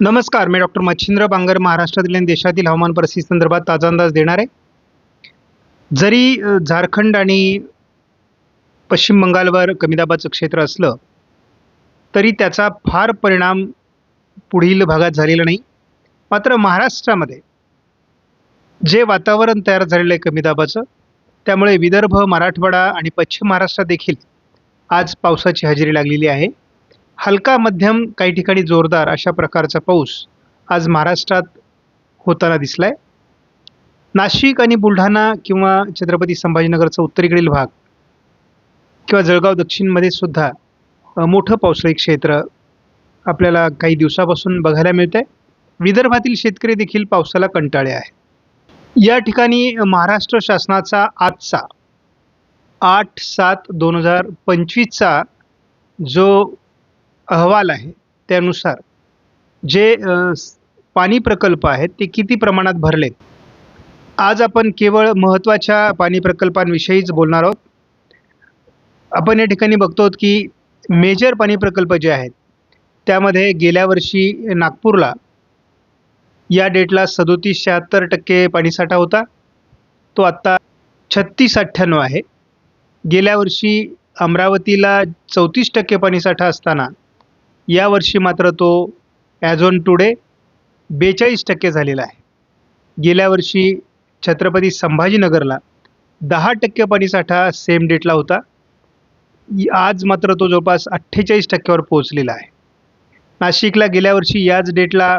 नमस्कार मी डॉक्टर मच्छिंद्र बांगर महाराष्ट्रातील आणि देशातील हवामान परिस्थिती संदर्भात ताजा अंदाज देणार आहे. जरी झारखंड आणि पश्चिम बंगालवर कमी दाबाचं क्षेत्र असलं तरी त्याचा फार परिणाम पुढील भागात झालेला नाही. मात्र महाराष्ट्रामध्ये जे वातावरण तयार झालेलं आहे कमी दाबाचं त्यामुळे विदर्भ मराठवाडा आणि पश्चिम महाराष्ट्रात देखील आज पावसाची हजेरी लागलेली आहे. हलका मध्यम काही ठिकाणी जोरदार अशा प्रकारचा पाऊस आज महाराष्ट्रात होताना दिसला आहे नाशिक आणि बुलढाणा किंवा छत्रपती संभाजीनगरचा उत्तरेकडील भाग किंवा जळगाव दक्षिणमध्ये सुद्धा मोठं पावसाळी क्षेत्र आपल्याला काही दिवसापासून बघायला मिळत आहे विदर्भातील शेतकरी देखील पावसाला कंटाळे आहे या ठिकाणी महाराष्ट्र शासनाचा आजचा आठ सात दोन हजार पंचवीसचा जो अहवाल आहे त्यानुसार जे पाणी प्रकल्प आहेत ते किती प्रमाणात भरलेत? आज आपण केवळ महत्त्वाच्या पाणी प्रकल्पांविषयीच बोलणार आहोत. आपण या ठिकाणी बघतो की मेजर पाणी प्रकल्प जे आहेत त्यामध्ये गेल्या वर्षी नागपूरला या डेटला सदोतीस शहात्तर टक्के पाणीसाठा होता. तो आत्ता छत्तीस अठ्ठ्याण्णव आहे. गेल्या वर्षी अमरावतीला चौतीस टक्के पाणीसाठा असताना यावर्षी मात्र तो ॲज ऑन टुडे बेचाळीस टक्के झालेला आहे. गेल्या वर्षी छत्रपती संभाजीनगरला दहा टक्के पाणीसाठा सेम डेटला होता. आज मात्र तो जवळपास अठ्ठेचाळीस टक्क्यावर पोहोचलेला आहे. नाशिकला गेल्या वर्षी याच डेटला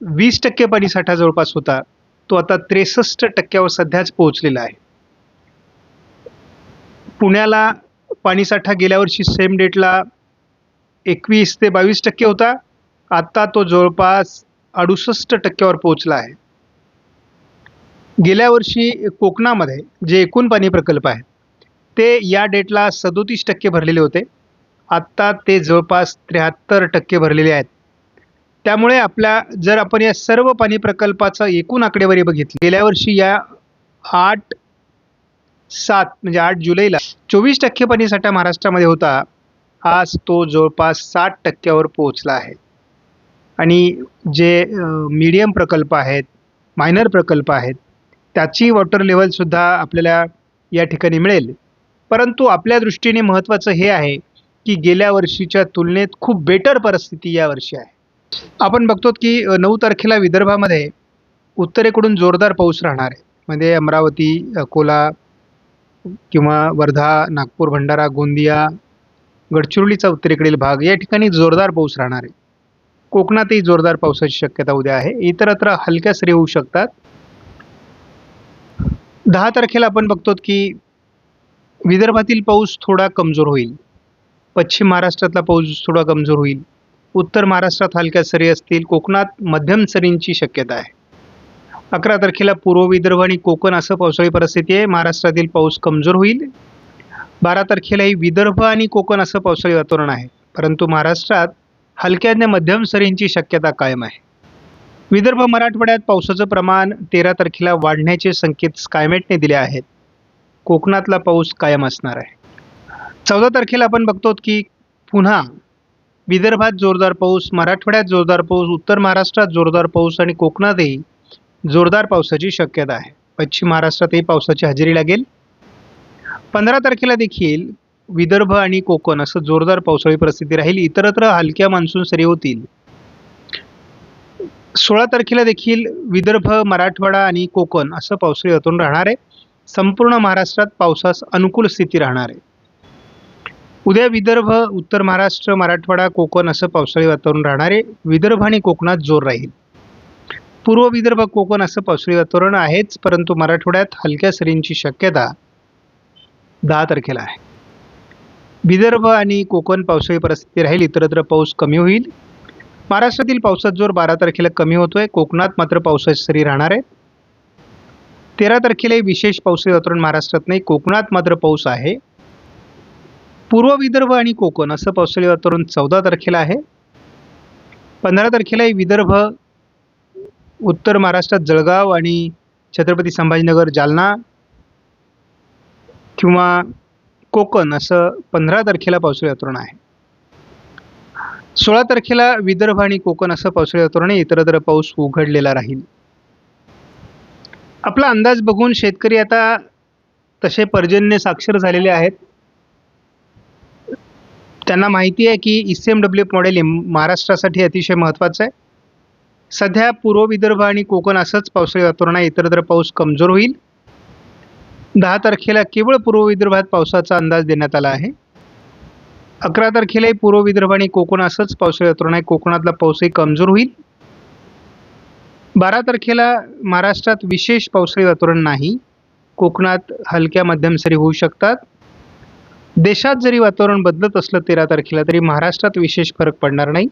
वीस टक्के पाणीसाठा जवळपास होता. तो आता त्रेसष्ट टक्क्यावर सध्याच पोहोचलेला आहे. पुण्याला पाणीसाठा गेल्या वर्षी सेम डेटला एकवीस ते बावीस टक्के होता. आत्ता तो जवळपास अडुसष्ट टक्क्यावर पोहोचला आहे. गेल्या वर्षी कोकणामध्ये जे एकूण पाणी प्रकल्प आहेत ते या डेटला सदोतीस टक्के भरलेले होते. आत्ता ते जवळपास त्र्याहत्तर टक्के भरलेले आहेत. त्यामुळे आपल्या जर आपण या सर्व पाणी प्रकल्पाचं एकूण आकडेवारी बघितली गेल्या वर्षी या आठ सात म्हणजे आठ जुलैला चोवीस टक्के पाणीसाठा महाराष्ट्रामध्ये होता. आज तो जवळपास साठ टक्क्यावर पोहोचला आहे. आणि जे मीडियम प्रकल्प आहेत मायनर प्रकल्प आहेत त्याची वॉटर लेवलसुद्धा आपल्याला या ठिकाणी मिळेल. परंतु आपल्या दृष्टीने महत्त्वाचं हे आहे की गेल्या वर्षीच्या तुलनेत खूप बेटर परिस्थिती या वर्षी आहे. आपण बघतो की नऊ तारखेला विदर्भामध्ये उत्तरेकडून जोरदार पाऊस राहणार आहे. म्हणजे अमरावती अकोला किंवा वर्धा नागपूर भंडारा गोंदिया गडचिरोलीचा उत्तरेकडील भाग या ठिकाणी जोरदार पाऊस राहणार आहे. कोकणातही जोरदार पावसाची शक्यता उद्या आहे. इतरत्र हलक्या सरी होऊ शकतात. दहा तारखेला आपण बघतो की विदर्भातील पाऊस थोडा कमजोर होईल. पश्चिम महाराष्ट्रातला पाऊस थोडा कमजोर होईल. उत्तर महाराष्ट्रात हलक्या सरी असतील. कोकणात मध्यम सरींची शक्यता आहे. अकरा तारखेला पूर्व विदर्भ आणि कोकण असं पावसाळी परिस्थिती आहे. महाराष्ट्रातील पाऊस कमजोर होईल. बारा तारखेलाही विदर्भ आणि कोकण असं पावसाळी वातावरण आहे. परंतु महाराष्ट्रात हलक्या आणि मध्यम सरींची शक्यता कायम आहे. विदर्भ मराठवाड्यात पावसाचं प्रमाण तेरा तारखेला वाढण्याचे संकेत स्कायमेटने दिले आहेत. कोकणातला पाऊस कायम असणार आहे. चौदा तारखेला आपण बघतो की पुन्हा विदर्भात जोरदार पाऊस मराठवाड्यात जोरदार पाऊस उत्तर महाराष्ट्रात जोरदार पाऊस आणि कोकणातही जोरदार पावसाची शक्यता आहे. पश्चिम महाराष्ट्रातही पावसाची हजेरी लागेल. पंधरा तारखेला देखील विदर्भ आणि कोकण असं जोरदार पावसाळी परिस्थिती राहील. इतरत्र हलक्या मान्सून सरी होतील. सोळा तारखेला देखील विदर्भ मराठवाडा आणि कोकण असं पावसाळी वातावरण राहणार आहे. संपूर्ण महाराष्ट्रात पावसास अनुकूल स्थिती राहणार आहे. उद्या विदर्भ उत्तर महाराष्ट्र मराठवाडा कोकण असं पावसाळी वातावरण राहणार आहे. विदर्भ आणि कोकणात जोर राहील. पूर्व विदर्भ कोकण असं पावसाळी वातावरण आहेच परंतु मराठवाड्यात हलक्या सरींची शक्यता दहा तारखेला आहे. विदर्भ आणि कोकण पावसाळी परिस्थिती राहील इतरत्र पाऊस कमी होईल. महाराष्ट्रातील पावसाचा जोर बारा तारखेला कमी होतोय. कोकणात मात्र पावसाची सरी राहणार आहे तेरा तारखेलाही विशेष पावसाळी वातावरण महाराष्ट्रात नाही. कोकणात मात्र पाऊस आहे. पूर्व विदर्भ आणि कोकण असं पावसाळी वातावरण चौदा तारखेला आहे. पंधरा तारखेलाही विदर्भ उत्तर महाराष्ट्रात जळगाव आणि छत्रपती संभाजीनगर जालना किंवा कोकण असं पंधरा तारखेला पावसाळी वातावरण आहे. सोळा तारखेला विदर्भ आणि कोकण असं पावसाळी वातावरण आहे. इतरत्र पाऊस उघडलेला राहील. आपला अंदाज बघून शेतकरी आता तसे पर्जन्य साक्षर झालेले आहेत. त्यांना माहिती आहे की E C M W F model महाराष्ट्रासाठी अतिशय महत्त्वाचं आहे. सध्या पूर्व विदर्भ आणि कोकण असंच पावसाळी वातावरण आहे इतरत्र पाऊस कमजोर होईल. दहा तारखेला केवळ पूर्व विदर्भात पावसाचा अंदाज देण्यात आला आहे. अकरा तारखेलाही पूर्व विदर्भ आणि कोकण असंच पावसाळी वातावरण आहे. कोकणातला पाऊसही कमजोर होईल. बारा तारखेला महाराष्ट्रात विशेष पावसाळी वातावरण नाही. कोकणात हलक्या मध्यम सरी होऊ शकतात. देशात जरी वातावरण बदलत असलं तेरा तारखेला तरी महाराष्ट्रात विशेष फरक पडणार नाही.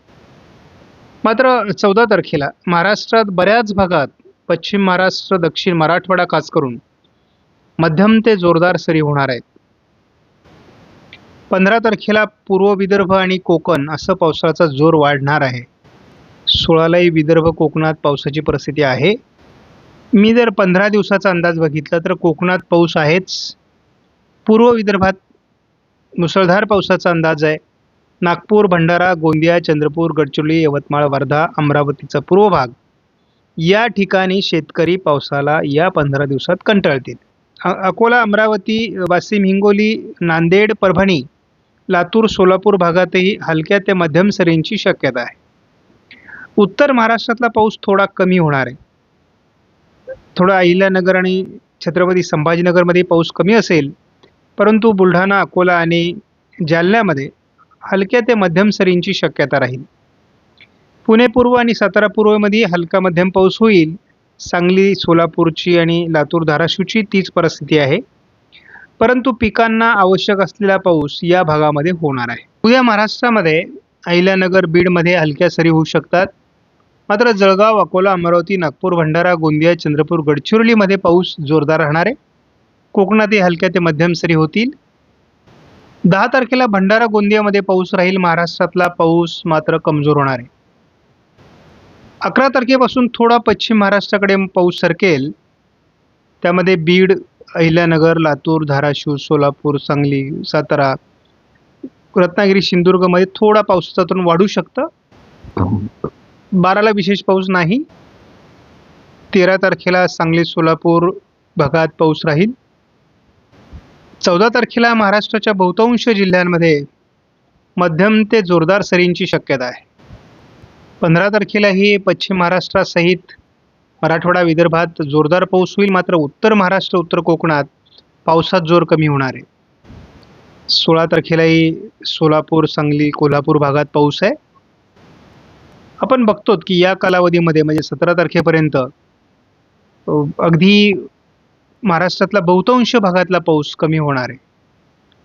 मात्र चौदा तारखेला महाराष्ट्रात बऱ्याच भागात पश्चिम महाराष्ट्र दक्षिण मराठवाडा खास करून मध्यम ते जोरदार सरी होणार आहेत. पंधरा तारखेला पूर्व विदर्भ आणि कोकण असं पावसाचा जोर वाढणार आहे. सोळालाही विदर्भ कोकणात पावसाची परिस्थिती आहे. मी जर पंधरा दिवसाचा अंदाज बघितला तर कोकणात पाऊस आहेच. पूर्व विदर्भात मुसळधार पावसाचा अंदाज आहे. नागपूर भंडारा गोंदिया चंद्रपूर गडचिरोली यवतमाळ वर्धा अमरावतीचा पूर्व भाग या ठिकाणी शेतकरी पावसाला या पंधरा दिवसात कंटाळतील. अकोला अमरावती वाशिम हिंगोली नांदेड परभणी लातूर सोलापूर भागातही हलक्या ते मध्यम सरींची शक्यता आहे. उत्तर महाराष्ट्रातला पाऊस थोडा कमी होणार आहे. थोडा अहिल्यानगर आणि छत्रपती संभाजीनगरमध्ये पाऊस कमी असेल परंतु बुलढाणा अकोला आणि जालन्यामध्ये हलक्या ते मध्यम सरींची शक्यता राहील. पुणे पूर्व आणि सातारा पूर्वमध्ये हलका मध्यम पाऊस होईल सांगली सोलापूरची आणि लातूर धाराशिवची तीच परिस्थिती आहे. परंतु पिकांना आवश्यक असलेला पाऊस या भागामध्ये होणार आहे. उद्या महाराष्ट्रामध्ये अहिल्यानगर बीडमध्ये हलक्या सरी होऊ शकतात. मात्र जळगाव अकोला अमरावती नागपूर भंडारा गोंदिया चंद्रपूर गडचिरोलीमध्ये पाऊस जोरदार राहणार आहे. कोकणातही हलक्या ते मध्यम सरी होतील. दहा तारखेला भंडारा गोंदियामध्ये पाऊस राहील. महाराष्ट्रातला पाऊस मात्र कमजोर होणार आहे. अकरा तारखेपासून थोडा पश्चिम महाराष्ट्राकडे पाऊस सरकेल. त्यामध्ये बीड अहिल्यानगर लातूर धाराशिव सोलापूर सांगली सातारा रत्नागिरी सिंधुदुर्गमध्ये थोडा पावसाचा तरुण वाढू शकतं. बाराला विशेष पाऊस नाही. तेरा तारखेला सांगली सोलापूर भागात पाऊस राहील. चौदा तारखेला महाराष्ट्राच्या बहुतांश जिल्ह्यांमध्ये मध्यम ते जोरदार सरींची शक्यता आहे. पंधरा तारखेलाही पश्चिम महाराष्ट्रासहित मराठवाडा विदर्भात जोरदार पाऊस होईल. मात्र उत्तर महाराष्ट्र उत्तर कोकणात पावसात जोर कमी होणार आहे. सोळा तारखेलाही सोलापूर सांगली कोल्हापूर भागात पाऊस आहे. आपण बघतो की या कालावधीमध्ये म्हणजे सतरा तारखेपर्यंत अगदी महाराष्ट्रातला बहुतांश भागातला पाऊस कमी होणार आहे.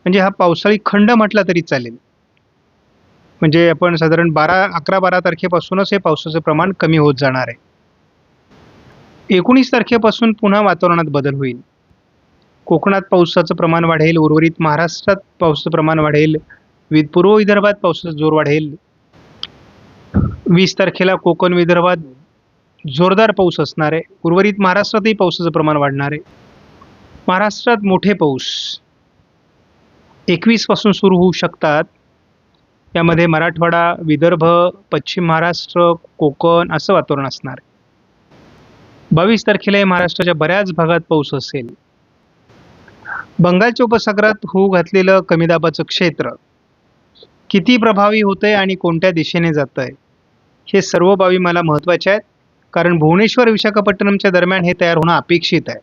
म्हणजे हा पावसाळी खंड म्हटला तरी चालेल. म्हणजे आपण साधारण बारा अकरा बारा तारखेपासूनच हे पावसाचं प्रमाण कमी होत जाणार आहे. एकोणीस तारखेपासून पुन्हा वातावरणात बदल होईल. कोकणात पावसाचं प्रमाण वाढेल उर्वरित महाराष्ट्रात पावसाचं प्रमाण वाढेल विद पूर्व विदर्भात पावसाचा जोर वाढेल. वीस तारखेला कोकण विदर्भात जोरदार पाऊस असणार आहे. उर्वरित महाराष्ट्रातही पावसाचं प्रमाण वाढणार आहे. महाराष्ट्रात मोठे पाऊस. एकवीसपासून सुरू होऊ शकतात. यामध्ये मराठवाडा विदर्भ पश्चिम महाराष्ट्र कोकण असं वातावरण असणार. आहे बावीस तारखेला महाराष्ट्राच्या बऱ्याच भागात पाऊस असेल. बंगालच्या उपसागरात होऊ घातलेलं कमी दाबाचं क्षेत्र किती प्रभावी होतंय आणि कोणत्या दिशेने जात आहे हे सर्व बाबी मला महत्त्वाच्या आहेत. कारण भुवनेश्वर विशाखापट्टणमच्या दरम्यान हे तयार होणं अपेक्षित आहे.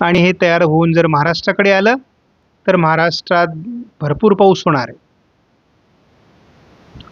आणि हे तयार होऊन जर महाराष्ट्राकडे आलं तर महाराष्ट्रात भरपूर पाऊस होणार आहे.